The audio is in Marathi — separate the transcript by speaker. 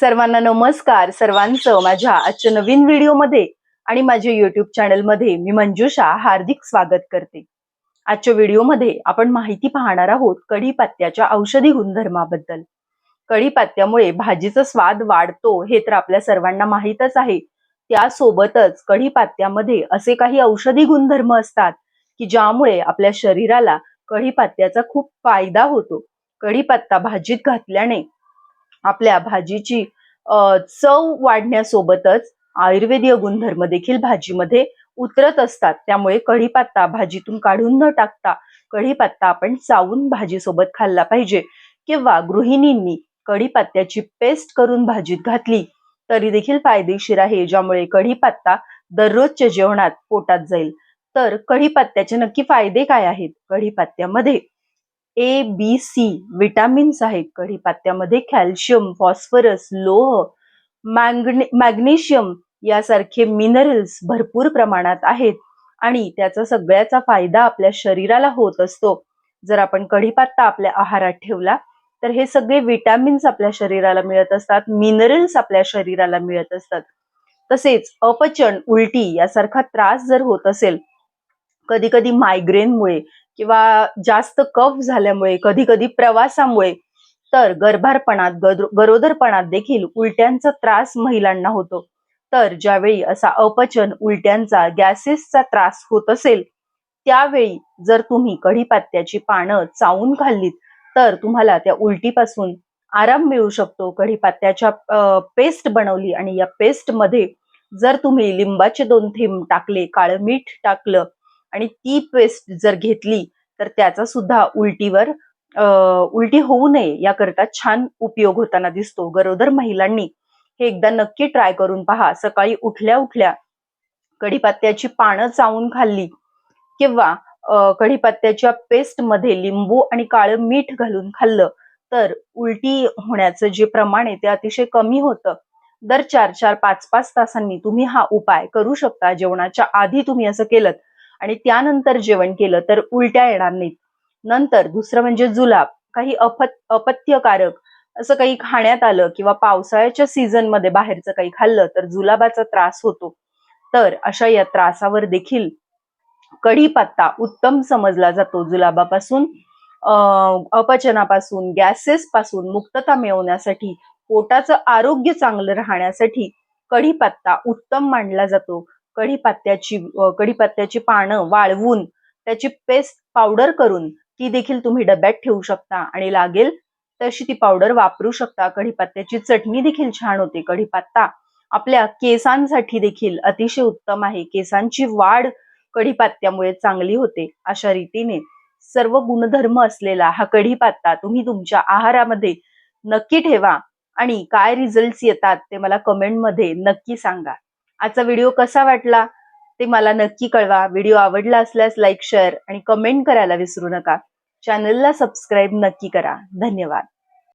Speaker 1: सर्वांना नमस्कार. सर्वांचं माझ्या आजच्या नवीन व्हिडिओमध्ये आणि माझ्या युट्यूब चॅनलमध्ये मी मंजुषा हार्दिक स्वागत करते. आजच्या व्हिडिओमध्ये आपण माहिती पाहणार आहोत कढीपत्त्याच्या औषधी गुणधर्माबद्दल. कढीपत्त्यामुळे भाजीचा स्वाद वाढतो हे तर आपल्या सर्वांना माहीतच आहे. त्यासोबतच कढीपत्त्यामध्ये असे काही औषधी गुणधर्म असतात की ज्यामुळे आपल्या शरीराला कढीपत्त्याचा खूप फायदा होतो. कढीपत्ता भाजीत घातल्याने आपल्या भाजीची चव वाढण्यासोबतच आयुर्वेदीय गुणधर्म देखील भाजीमध्ये उतरत असतात. त्यामुळे कढीपत्ता भाजीतून काढून न टाकता कढीपत्ता आपण चावून भाजीसोबत खाल्ला पाहिजे. किंवा गृहिणींनी कढीपत्त्याची पेस्ट करून भाजीत घातली तरी देखील फायदेशीर आहे ज्यामुळे कढीपत्ता दररोजच्या जेवणात पोटात जाईल. तर कढीपत्त्याचे नक्की फायदे काय आहेत? कढीपत्त्यामध्ये ए बी सी विटामिन्स आहेत कढीपत्त्यामध्ये कॅल्शियम फॉस्फरस लोह मॅंगने मॅग्नेशियम यासारखे मिनरल्स भरपूर प्रमाणात आहेत आणि त्याचा सगळ्याचा फायदा आपल्या शरीराला होत असतो. जर आपण कढीपत्ता आपल्या आहारात ठेवला तर हे सगळे विटॅमिन्स आपल्या शरीराला मिळत असतात मिनरल्स आपल्या शरीराला मिळत असतात. तसेच अपचन उलटी यासारखा त्रास जर होत असेल कधी कधी मायग्रेनमुळे किंवा जास्त कफ झाल्यामुळे कधी कधी प्रवासामुळे तर गर्भारपणात गरोदरपणात देखील उलट्यांचा त्रास महिलांना होतो. तर ज्यावेळी असा अपचन उलट्यांचा गॅसेसचा त्रास होत असेल त्यावेळी जर तुम्ही कढीपत्त्याची पानं चावून खाल्लीत तर तुम्हाला त्या उलटीपासून आराम मिळू शकतो. कढीपत्त्याच्या पेस्ट बनवली आणि या पेस्टमध्ये जर तुम्ही लिंबाचे दोन थेंब टाकले काळं मीठ टाकलं आणि ती पेस्ट जर घेतली तर त्याचा सुद्धा उलटीवर उलटी होऊ नये याकरता छान उपयोग होताना दिसतो. गरोदर महिलांनी हे एकदा नक्की ट्राय करून पहा. सकाळी उठल्या उठल्या कढीपत्त्याची पानं चावून खाल्ली किंवा कढीपत्त्याच्या पेस्टमध्ये लिंबू आणि काळं मीठ घालून खाल्लं तर उलटी होण्याचं जे प्रमाण आहे ते अतिशय कमी होतं. दर चार चार पाच पाच तासांनी तुम्ही हा उपाय करू शकता. जेवणाच्या आधी तुम्ही असं केलं आणि त्यानंतर जेवण केलं तर उलट्या येणार नाहीत. नंतर दुसरं म्हणजे जुलाब काही अपत अपत्यकारक असं काही खाण्यात आलं किंवा पावसाळ्याच्या सीझनमध्ये बाहेरचं काही खाल्लं तर जुलाबाचा त्रास होतो. तर अशा या त्रासावर देखील कढीपत्ता उत्तम समजला जातो जुलाबापासून. अपचनापासून गॅसेस पासून मुक्तता मिळवण्यासाठी पोटाचं आरोग्य चांगलं राहण्यासाठी कढीपत्ता उत्तम मानला जातो. कढीपत्त्याची कढीपत्त्याची पानं वाळवून त्याची पेस्ट पावडर करून ती देखील तुम्ही डब्यात ठेवू शकता आणि लागेल तशी ती पावडर वापरू शकता. कढीपत्त्याची चटणी देखील छान होते. कढीपत्ता आपल्या केसांसाठी देखील अतिशय उत्तम आहे. केसांची वाढ कढीपत्त्यामुळे चांगली होते अशा रीतीने सर्व गुणधर्म असलेला हा कढीपत्ता तुम्ही तुमच्या आहारामध्ये नक्की ठेवा आणि काय रिझल्ट येतात ते मला कमेंटमध्ये नक्की सांगा. आजचा व्हिडिओ कसा वाटला ते मला नक्की कळवा. व्हिडिओ आवडला असल्यास लाईक शेअर आणि कमेंट करायला विसरू नका. चॅनलला सबस्क्राईब नक्की करा. धन्यवाद.